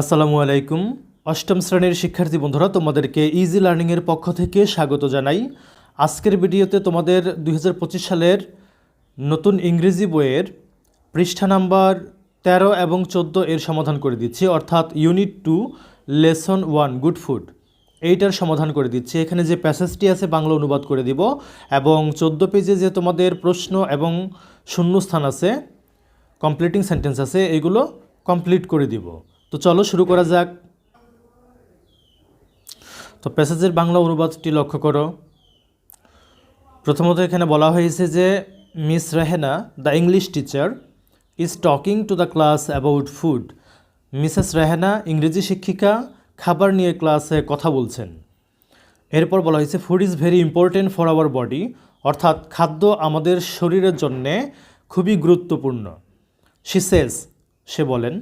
আসসালামু আলাইকুম। অষ্টম শ্রেণির শিক্ষার্থী বন্ধুরা, তোমাদেরকে ইজি লার্নিংয়ের পক্ষ থেকে স্বাগত জানাই। আজকের ভিডিওতে তোমাদের দু হাজার পঁচিশ সালের নতুন ইংরেজি বইয়ের পৃষ্ঠা নাম্বার তেরো এবং চোদ্দ এর সমাধান করে দিচ্ছি, অর্থাৎ unit two lesson one good food এইটার সমাধান করে দিচ্ছি। এখানে যে প্যাসেজটি আছে, বাংলা অনুবাদ করে দিব, এবং চোদ্দ পেজে যে তোমাদের প্রশ্ন এবং শূন্যস্থান আছে কমপ্লিটিং সেন্টেন্স আছে, এগুলো কমপ্লিট করে দিব। তো চলো শুরু করা যাক। তো প্যাসেজের বাংলা অনুবাদটি লক্ষ্য করো। প্রথমত এখানে বলা হয়েছে যে Miss Rehena, the English teacher, is talking to the class about food. Mrs Rehena ইংরেজি শিক্ষিকা, খাবার নিয়ে ক্লাসে কথা বলছেন। এরপর বলা হয়েছে, food is very important for our body, অর্থাৎ খাদ্য আমাদের শরীরের জন্যে খুবই গুরুত্বপূর্ণ। শি সেজ, সে বলেন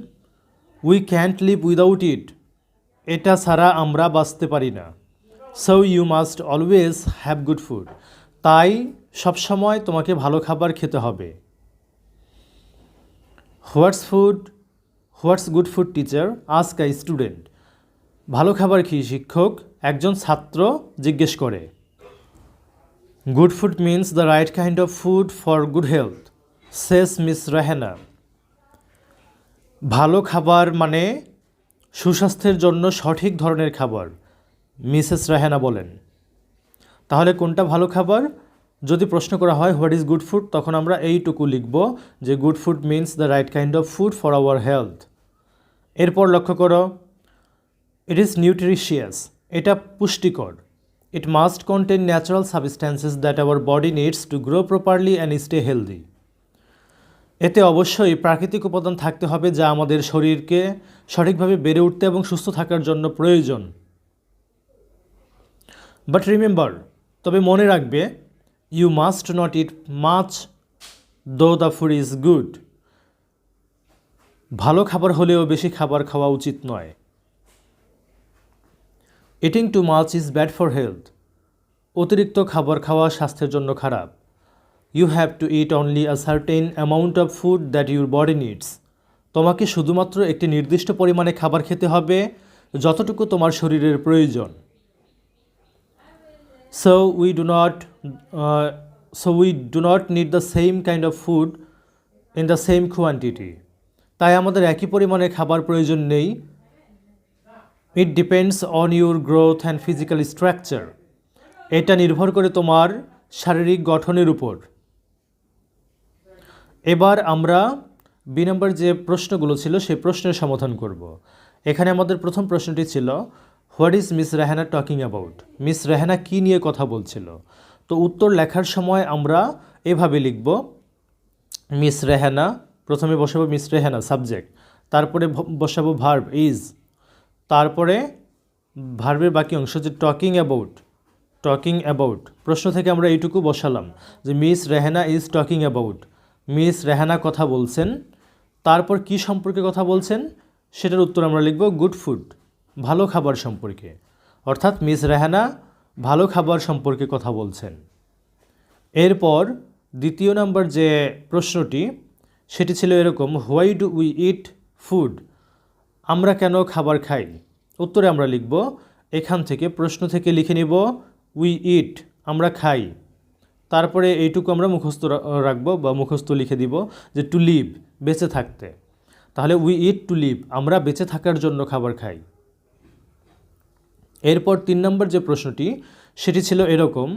we can't live without it এটা ছাড়া আমরা বাঁচতে পারি না। So you must always have good food তাই সবসময় তোমাকে ভালো খাবার খেতে হবে। What's food what's good food teacher ask a student ভালো খাবার কি, শিক্ষক? একজন ছাত্র জিজ্ঞেস করে। Good food means the right kind of food for good health says Miss Rehena ভালো খাবার মানে সুস্বাস্থ্যের জন্য সঠিক ধরনের খাবার, মিসেস রাহেনা বলেন। তাহলে কোনটা ভালো খাবার? যদি প্রশ্ন করা হয়, হোয়াট ইজ গুড ফুড? তখন আমরা এইটুকু লিখব যে good food means the right kind of food for our health. এরপর লক্ষ্য করো, ইট ইজ নিউট্রিশিয়াস, এটা পুষ্টিকর। It must contain natural substances that our body needs to grow properly and stay healthy. এতে অবশ্যই প্রাকৃতিক উপাদান থাকতে হবে যা আমাদের শরীরকে সঠিকভাবে বেড়ে উঠতে এবং সুস্থ থাকার জন্য প্রয়োজন। বাট রিমেম্বার তবে মনে রাখবে you must not eat much though the food is good ভালো খাবার হলেও বেশি খাবার খাওয়া উচিত নয়। Eating too much is bad for health অতিরিক্ত খাবার খাওয়া স্বাস্থ্যের জন্য খারাপ। You have to eat only a certain amount of food that your body needs তোমাকে শুধুমাত্র একটি নির্দিষ্ট পরিমাণে খাবার খেতে হবে, যতটুকু তোমার শরীরের প্রয়োজন। So we do not so we do not need the same kind of food in the same quantity তাই আমাদের একই পরিমাণে খাবার প্রয়োজন নেই। It depends on your growth and physical structure এটা নির্ভর করে তোমার শারীরিক গঠনের উপর। এবার আমরা বি নম্বর যে প্রশ্নগুলো ছিল, সেই প্রশ্নের সমাধান করব। এখানে আমাদের প্রথম প্রশ্নটি ছিল, what is Miss Rehana talking about? Miss Rehana কী নিয়ে কথা বলছিল? তো উত্তর লেখার সময় আমরা এভাবে লিখব, মিস রেহানা, প্রথমে বসাবো মিস রেহানা, সাবজেক্ট, তারপরে বসাবো ভার্ব, ইজ, তারপরে ভার্বের বাকি অংশ যে টকিং অ্যাবাউট টকিং অ্যাবাউট, প্রশ্ন থেকে আমরা এইটুকু বসালাম যে Miss Rehana is talking about. Miss Rehana কথা বলছেন। তারপর কি সম্পর্কে কথা বলছেন? সেটার উত্তর আমরা লিখব গুড ফুড, ভালো খাবার সম্পর্কে। অর্থাৎ মিস রেহানা ভালো খাবার সম্পর্কে কথা বলছেন। এরপর দ্বিতীয় নাম্বার যে প্রশ্নটি, সেটি ছিল এরকম, why do we eat food? আমরা কেন খাবার খাই? উত্তরে আমরা লিখব, এখান থেকে প্রশ্ন থেকে লিখে নিব, উই ইট, আমরা খাই। তারপরে এইটুকু আমরা মুখস্থ রাখব বা মুখস্থ লিখে দিব যে টু লিভ বেঁচে থাকতে। তাহলে উই ইট টু লিভ আমরা বেঁচে থাকার জন্য খাবার খাই। এরপর তিন নম্বর যে প্রশ্নটি, সেটি ছিল এরকম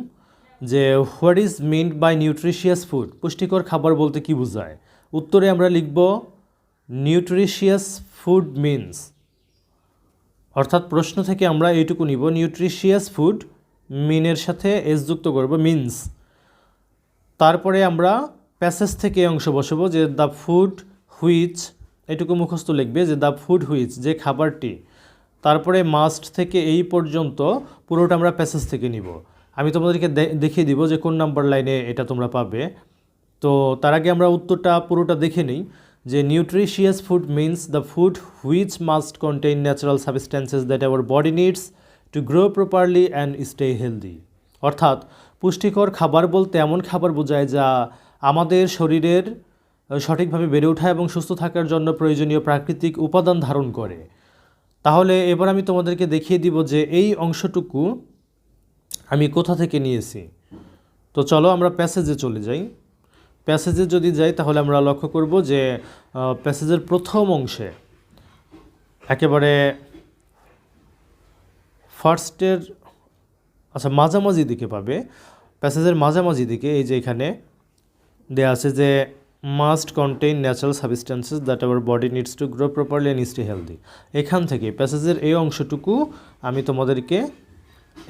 যে what is meant by nutritious food পুষ্টিকর খাবার বলতে কি বোঝায়? উত্তরে আমরা লিখব নিউট্রিশিয়াস ফুড মিনস অর্থাৎ প্রশ্ন থেকে আমরা এইটুকু নিব নিউট্রিশিয়াস ফুড মিনের সাথে এস যুক্ত করব মিন্স তারপরে আমরা প্যাসেজ থেকে অংশ বসাবো যে দ্য ফুড হুইচ, এটুকু মুখস্থ লিখবে যে দ্য ফুড হুইচ, যে খাবারটি। তারপরে মাস্ট থেকে এই পর্যন্ত পুরোটা আমরা প্যাসেজ থেকে নিব। আমি তোমাদেরকে দেখিয়ে দিব যে কোন নাম্বার লাইনে এটা তোমরা পাবে। তো তার আগে আমরা উত্তরটা পুরোটা দেখে নিই যে nutritious food means the food which must contain natural substances that our body needs to grow properly and stay healthy অর্থাৎ পুষ্টিকর খাবার বলতে এমন খাবার বোঝায় যা আমাদের শরীরের সঠিকভাবে বেড়ে ওঠা এবং সুস্থ থাকার জন্য প্রয়োজনীয় প্রাকৃতিক উপাদান ধারণ করে। তাহলে এবার আমি তোমাদেরকে দেখিয়ে দিব যে এই অংশটুকু আমি কোথা থেকে নিয়েছি। তো চলো আমরা প্যাসেজে চলে যাই। প্যাসেজে যদি যাই তাহলে আমরা লক্ষ্য করব যে প্যাসেজের প্রথম অংশে একেবারে ফার্স্টের আচ্ছা মাঝামাঝি দিকে পাবে। প্যাসেজের মাঝামাঝি দিকে এই যে এখানে দেওয়া আছে যে must contain natural substances that our body needs to grow properly and stay healthy এখান থেকে প্যাসেজের এই অংশটুকু আমি তোমাদেরকে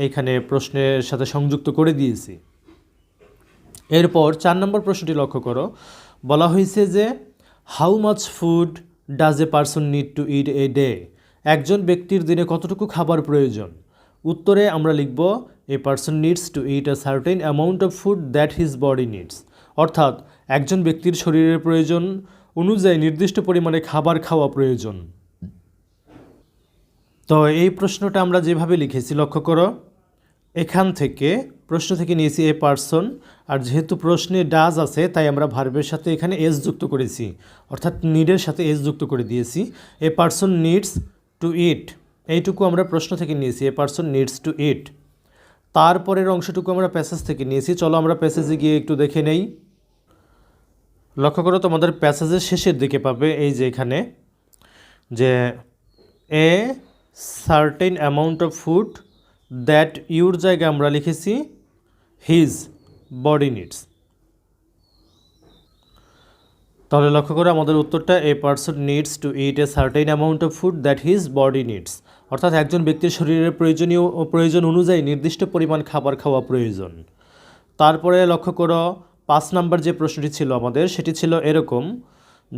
এইখানে প্রশ্নের সাথে সংযুক্ত করে দিয়েছি। এরপর চার নম্বর প্রশ্নটি লক্ষ্য করো। বলা হয়েছে যে how much food does a person need to eat a day একজন ব্যক্তির দিনে কতটুকু খাবার প্রয়োজন? উত্তরে আমরা লিখব a person needs to eat a certain amount of food that his body needs অর্থাৎ, একজন ব্যক্তির শরীরের প্রয়োজন অনুযায়ী নির্দিষ্ট পরিমাণে খাবার খাওয়া প্রয়োজন। তো এই প্রশ্নটা আমরা যেভাবে লিখেছি, লক্ষ্য করো। এখান থেকে, প্রশ্ন থেকে নিয়েছি এ পার্সন আর যেহেতু প্রশ্নে ডাজ আছে, তাই আমরা ভার্বের সাথে এখানে এস যুক্ত করেছি। অর্থাৎ নিডের সাথে এস যুক্ত করে দিয়েছি। A person needs to eat এইটুকু আমরা প্রশ্ন থেকে নিয়েছি a person needs to eat তারপরের অংশটুকু আমরা প্যাসেজ থেকে নিয়েছি। চলো আমরা প্যাসেজে গিয়ে একটু দেখে নেই। লক্ষ্য করো, তোমাদের প্যাসেজের শেষের দিকে পাবে এই যে এখানে, যে a certain amount of food that your জায়গায় আমরা লিখেছি হিজ বডি নিডস তাহলে লক্ষ্য করে, আমাদের উত্তরটা a person needs to eat a certain amount of food that his body needs অর্থাৎ একজন ব্যক্তির শরীরের প্রয়োজনীয় প্রয়োজন অনুযায়ী নির্দিষ্ট পরিমাণ খাবার খাওয়া প্রয়োজন। তারপরে লক্ষ্য করো, পাঁচ নাম্বার যে প্রশ্নটি ছিল আমাদের, সেটি ছিল এরকম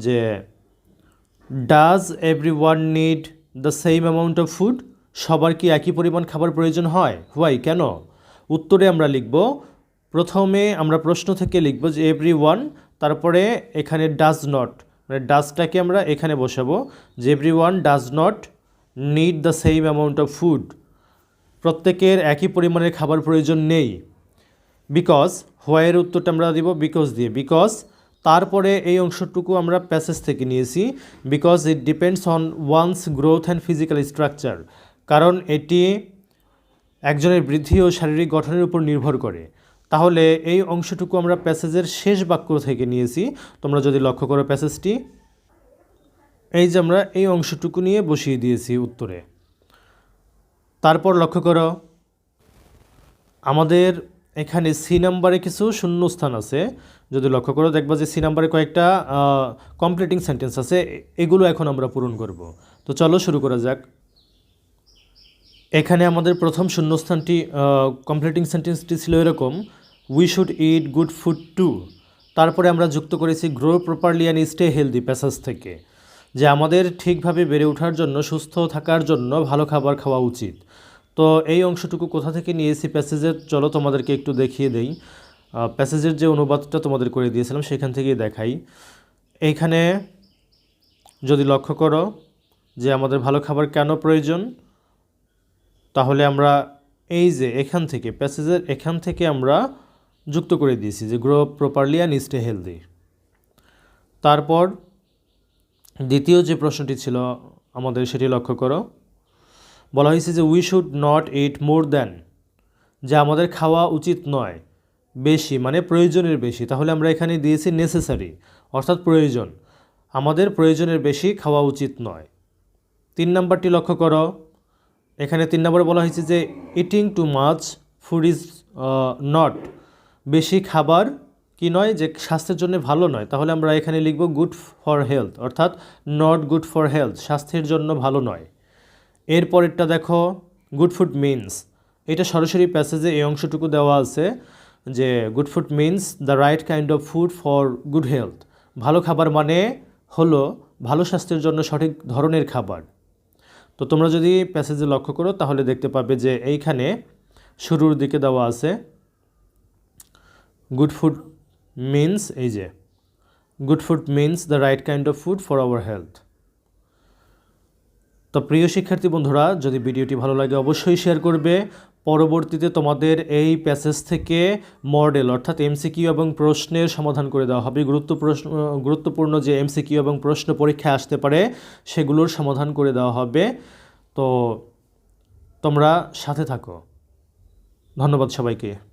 যে does everyone need the same amount of food সবার কি একই পরিমাণ খাবার প্রয়োজন হয়? হোয়াই কেন? উত্তরে আমরা লিখব, প্রথমে আমরা প্রশ্ন থেকে লিখব যে এভরি ওয়ান তারপরে এখানে ডাজ নট মানে ডাজটাকে আমরা এখানে বসাবো, যে everyone does not need the same amount of food প্রত্যেকের একই পরিমাণের খাবার প্রয়োজন নেই। বিকজ হোয়াইয়ের উত্তরটা আমরা দিব বিকজ দিয়ে। বিকজ তারপরে এই অংশটুকু আমরা প্যাসেজ থেকে নিয়েছি। Because it depends on one's growth and physical structure কারণ এটি একজনের বৃদ্ধি ও শারীরিক গঠনের উপর নির্ভর করে। তাহলে এই অংশটুকু আমরা প্যাসেজের শেষ বাক্য থেকে নিয়েছি। তোমরা যদি লক্ষ্য করো প্যাসেজটি এই যে আমরা এই অংশটুকু নিয়ে বসিয়ে দিয়েছি উত্তরে। তারপর লক্ষ্য করো, আমাদের এখানে সি নাম্বারে কিছু শূন্যস্থান আছে। যদি লক্ষ্য করো, দেখবা যে সি নাম্বারে কয়েকটা কমপ্লিটিং সেন্টেন্স আছে, এগুলো এখন আমরা পূরণ করব। তো চলো শুরু করা যাক। এখানে আমাদের প্রথম শূন্যস্থানটি কমপ্লিটিং সেন্টেন্সটি ছিল এরকম we should eat good food to তারপরে আমরা যুক্ত করেছি grow properly and stay healthy passage থেকে। যে আমাদের ঠিকভাবে বেড়ে ওঠার জন্য, সুস্থ থাকার জন্য ভালো খাবার খাওয়া উচিত। তো এই অংশটুকু কোথা থেকে নিয়েছি প্যাসেজের, চলো তোমাদেরকে একটু দেখিয়ে দেই। প্যাসেজের যে অনুবাদটা তোমাদের করে দিয়েছিলাম, সেখান থেকেই দেখাই। এইখানে যদি লক্ষ্য করো যে আমাদের ভালো খাবার কেন প্রয়োজন, তাহলে আমরা এই যে এখান থেকে, প্যাসেজের এখান থেকে আমরা যুক্ত করে দিয়েছি যে grow properly and stay healthy. তারপর দ্বিতীয় যে প্রশ্নটি ছিল আমাদের, সেটি লক্ষ্য করো। বলা হয়েছে যে we should not eat more than যে আমাদের খাওয়া উচিত নয়, বেশি মানে প্রয়োজনের বেশি। তাহলে আমরা এখানে দিয়েছি নেসেসারি অর্থাৎ প্রয়োজন। আমাদের প্রয়োজনের বেশি খাওয়া উচিত নয়। তিন নাম্বারটি লক্ষ্য করো। এখানে তিন নম্বরে বলা হয়েছে যে eating too much food is not বেশি খাবার কি নয় যে স্বাস্থ্যের জন্য ভালো নয়। তাহলে আমরা এখানে লিখব গুড ফর হেলথ অর্থাৎ নট গুড ফর হেলথ স্বাস্থ্যের জন্য ভালো নয়। এরপরেরটা দেখো গুড ফুড মিনস এটা সরাসরি প্যাসেজে এই অংশটুকু দেওয়া আছে যে good food means the right kind of food for good health ভালো খাবার মানে হলো ভালো স্বাস্থ্যের জন্য সঠিক ধরনের খাবার। তো তোমরা যদি প্যাসেজে লক্ষ্য করো, তাহলে দেখতে পাবে যে এইখানে শুরুর দিকে দেওয়া আছে গুড ফুড মিনস এই যে good food means the right kind of food for our health তো প্রিয় শিক্ষার্থী বন্ধুরা, যদি ভিডিওটি ভালো লাগে অবশ্যই শেয়ার করবে। পরবর্তীতে তোমাদের এই প্যাসেজ থেকে মডেল অর্থাৎ এমসিকিউ এবং প্রশ্নের সমাধান করে দেওয়া হবে। গুরুত্ব প্রশ্ন, গুরুত্বপূর্ণ যে এমসিকিউ এবং প্রশ্ন পরীক্ষায় আসতে পারে, সেগুলোর সমাধান করে দেওয়া হবে। তো তোমরা সাথে থাকো। ধন্যবাদ সবাইকে।